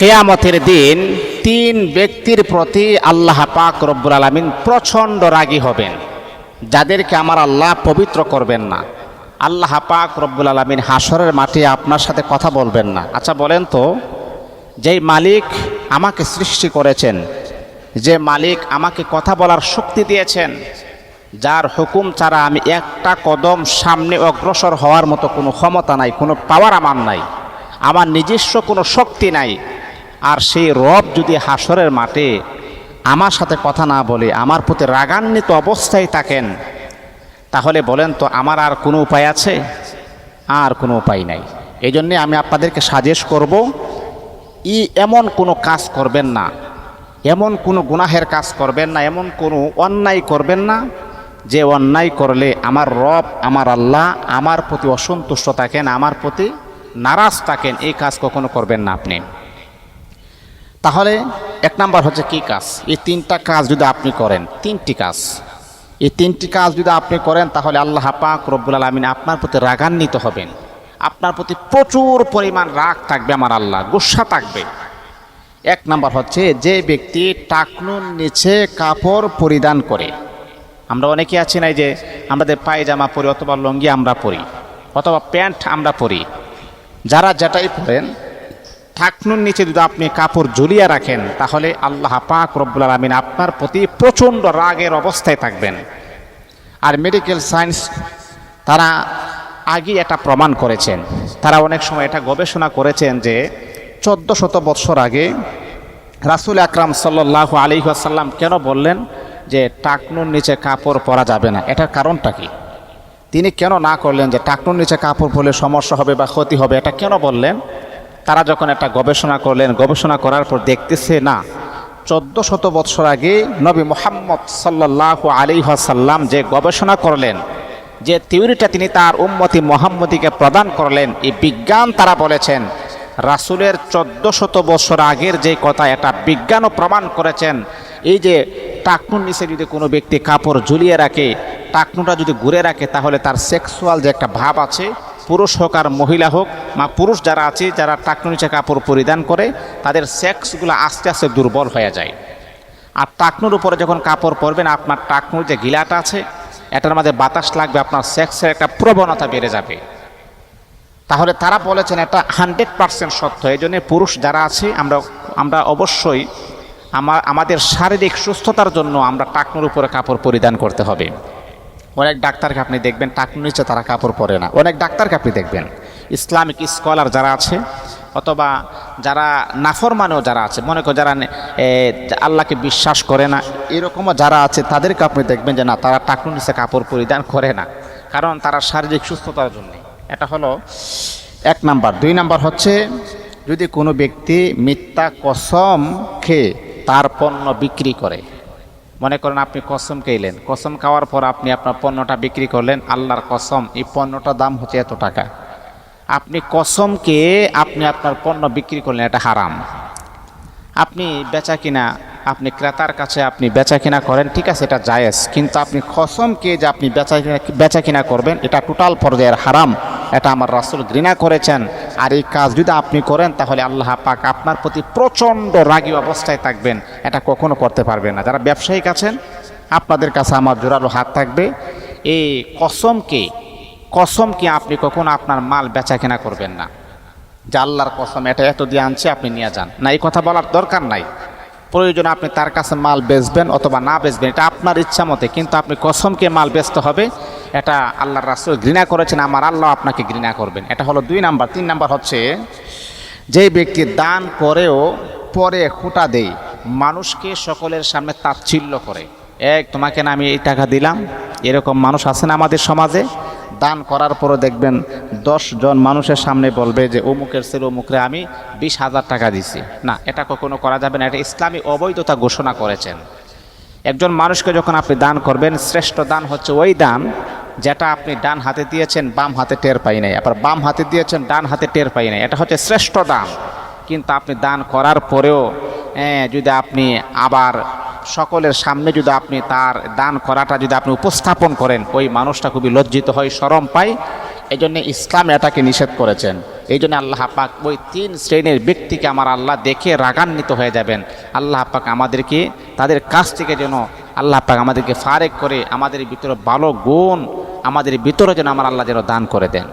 কেয়ামতের দিন তিন ব্যক্তির প্রতি আল্লাহ পাক রব্বুল আলমিন প্রচণ্ড রাগী হবেন। যাদেরকে আমার আল্লাহ পবিত্র করবেন না। আল্লাহ পাক রব্বুল আলমিন হাসরের মাঠে আপনার সাথে কথা বলবেন না। আচ্ছা বলেন তো, যেই মালিক আমাকে সৃষ্টি করেছেন, যে মালিক আমাকে কথা বলার শক্তি দিয়েছেন, যার হুকুম ছাড়া আমি একটা কদম সামনে অগ্রসর হওয়ার মতো কোনো ক্ষমতা নাই, কোনো পাওয়ার আমার নাই, আমার নিজস্ব কোনো শক্তি নাই আর সেই রব যদি হাসরের মাঠে আমার সাথে কথা না বলে, আমার প্রতি রাগান্বিত অবস্থায় থাকেন, তাহলে বলেন তো আমার আর কোনো উপায় আছে? আর কোনো উপায় নাই। এই জন্যে আমি আপনাদেরকে সাজেস্ট করব, ই এমন কোনো কাজ করবেন না, এমন কোনো গুনাহের কাজ করবেন না, এমন কোনো অন্যায় করবেন না, যে অন্যায় করলে আমার রব, আমার আল্লাহ আমার প্রতি অসন্তুষ্ট থাকেন, আমার প্রতি নারাজ থাকেন, এই কাজ কখনো করবেন না আপনি। তাহলে এক নাম্বার হচ্ছে কি কাজ? এই তিনটা কাজ যদি আপনি করেন, তিনটি কাজ। এই তিনটি কাজ যদি আপনি করেন, তাহলে আল্লাহ পাক রব্বুল আলমিন আপনার প্রতি রাগান্বিত হবেন। আপনার প্রতি প্রচুর পরিমাণ রাগ থাকবে আমার আল্লাহ, গুসা থাকবে। এক নাম্বার হচ্ছে যে ব্যক্তি টাকনুর নিচে কাপড় পরিধান করে। আমরা অনেকে আছি নাই যে আমাদের পায়জামা পরি অথবা লঙ্গি আমরা পরি, অথবা প্যান্ট আমরা পরি। যারা যেটাই পরেন ঠাকনুর নিচে যদি আপনি কাপড় ঝুলিয়ে রাখেন, তাহলে আল্লাহ পাক রব্বুল আলমিন আপনার প্রতি প্রচণ্ড রাগের অবস্থায় থাকবেন। আর মেডিকেল সায়েন্স তারা আগে এটা প্রমাণ করেছেন। তারা অনেক সময় এটা গবেষণা করেছেন যে চোদ্দ শত বৎসর আগে রাসুল আকরাম সাল্লাহ আলী আসাল্লাম কেন বললেন যে টাকনুর নিচে কাপড় পরা যাবে না? এটার কারণটা কি? তিনি কেন না করলেন যে টাকনুর নিচে কাপড় পরলে সমস্যা হবে বা ক্ষতি হবে? এটা কেন বললেন? তারা যখন একটা গবেষণা করলেন, গবেষণা করার পর দেখতেছে, না, চোদ্দ শত বৎসর আগে নবী মোহাম্মদ সাল্লাহ আলী সাল্লাম যে গবেষণা করলেন, যে থিওরিটা তিনি তার উম্মতি মোহাম্মদীকে প্রদান করলেন, এই বিজ্ঞান তারা বলেছেন, রাসুলের চোদ্দ শত বছর আগের যে কথা, এটা বিজ্ঞানও প্রমাণ করেছেন। এই যে টাকনুর নিচে যদি কোনো ব্যক্তি কাপড় ঝুলিয়ে রাখে, টাকনুটা যদি ঘুরে রাখে, তাহলে তার সেক্সুয়াল যে একটা ভাব আছে পুরুষ হোক আর মহিলা হোক বা পুরুষ যারা আছে, যারা টাকনু নিচে কাপড় পরিধান করে, তাদের সেক্সগুলো আস্তে আস্তে দুর্বল হয়ে যায়। আর টাকনুর উপরে যখন কাপড় পরবেন, আপনার টাকনুর যে গিলাটা আছে, এটার মধ্যে বাতাস লাগবে, আপনার সেক্সের একটা প্রবণতা বেড়ে যাবে। তাহলে তারা বলেছেন এটা হান্ড্রেড পার্সেন্ট সত্য। এই জন্য পুরুষ যারা আছে, আমরা আমরা অবশ্যই আমার আমাদের শারীরিক সুস্থতার জন্য আমরা টাকনুর উপরে কাপড় পরিধান করতে হবে। অনেক ডাক্তারকে আপনি দেখবেন টাকনুর নিচে তারা কাপড় পরে না। অনেক ডাক্তারকে আপনি দেখবেন। ইসলামিক স্কলার যারা আছে, অথবা যারা নাফরমানেও যারা আছে, মনে করো যারা আল্লাহকে বিশ্বাস করে না, এরকমও যারা আছে, তাদেরকে আপনি দেখবেন যে না, তারা টাকনুর নিচে কাপড় পরিধান করে না। কারণ তারা শারীরিক সুস্থতার জন্য। এটা হলো এক নাম্বার। দুই নাম্বার হচ্ছে, যদি কোনো ব্যক্তি মিথ্যা কসম খেয়ে তার পণ্য বিক্রি করে মনে করেন আপনি কসম খেলেন। কসম খাওয়ার পর আপনি আপনার পণ্যটা বিক্রি করলেন, আল্লাহর কসম, এই পণ্যটার দাম হচ্ছে এত টাকা। আপনি কসমকে আপনি আপনার পণ্য বিক্রি করলেন, এটা হারাম। আপনি বেচা কিনা, আপনি ক্রেতার কাছে আপনি বেচা কিনা করেন, ঠিক আছে, এটা জায়েজ। কিন্তু আপনি কসমকে যে আপনি বেচা কিনা বেচা কিনা করবেন, এটা টোটাল পর্যায়ের হারাম। এটা আমার রাসুল ঘৃণা করেছেন। আর এই কাজ যদি আপনি করেন, তাহলে আল্লাহ পাক আপনার প্রতি প্রচণ্ড রাগী অবস্থায় থাকবেন। এটা কখনো করতে পারবেন না। যারা ব্যবসায়িক আছেন, আপনাদের কাছে আমার জোরালো হাত থাকবে। এই কসমকে কসমকে আপনি কখনো আপনার মাল বেচা কেনা করবেন না। যে আল্লাহর কসম, এটা এত দিয়ে আনছে, আপনি নিয়ে যান। না, এই কথা বলার দরকার নাই। প্রয়োজন আপনি তার কাছে মাল বেচবেন অথবা না বেচবেন, এটা আপনার ইচ্ছা মতে। কিন্তু আপনি কসমকে মাল বেচতে হবে এটা আল্লাহর রাসুল ঘৃণা করেছেন, আমার আল্লাহ আপনাকে ঘৃণা করবেন। এটা হলো দুই নাম্বার। তিন নাম্বার হচ্ছে, যে ব্যক্তি দান করেও পরে খুঁটা দেয়, মানুষকে সকলের সামনে তাচ্ছিল্য করে। এক, তোমাকে না আমি এই টাকা দিলাম? এরকম মানুষ আছে না আমাদের সমাজে? দান করার পরও দেখবেন দশ জন মানুষের সামনে বলবে যে, অমুকের ছেলে, অমুকরে আমি বিশ হাজার টাকা দিছি। না, এটা কখনো করা যাবে না। এটা ইসলামী অবৈধতা ঘোষণা করেছেন। একজন মানুষকে যখন আপনি দান করবেন, শ্রেষ্ঠ দান হচ্ছে ওই দান যেটা আপনি ডান হাতে দিয়েছেন, বাম হাতে টের পাই নাই। আবার বাম হাতে দিয়েছেন, ডান হাতে টের পাই নাই। এটা হচ্ছে শ্রেষ্ঠ দান। কিন্তু আপনি দান করার পরেও যদি আপনি আবার সকলের সামনে যদি আপনি তার দান করাটা যদি আপনি উপস্থাপন করেন, ওই মানুষটা খুবই লজ্জিত হয় শরম পায়। এই জন্য ইসলাম এটাকে নিষেধ করেছেন। এই জন্য আল্লাহ পাক ওই তিন শ্রেণির ব্যক্তিকে আমার আল্লাহ দেখে রাগান্বিত হয়ে যাবেন। আল্লাহ পাক আমাদেরকে, তাদের কাছ থেকে যেন আল্লাহ পাক আমাদেরকে ফারেক করে, আমাদের ভিতরে ভালো গুণ আমাদের ভিতরে যেন আমার আল্লাহ যেন দান করে দেন।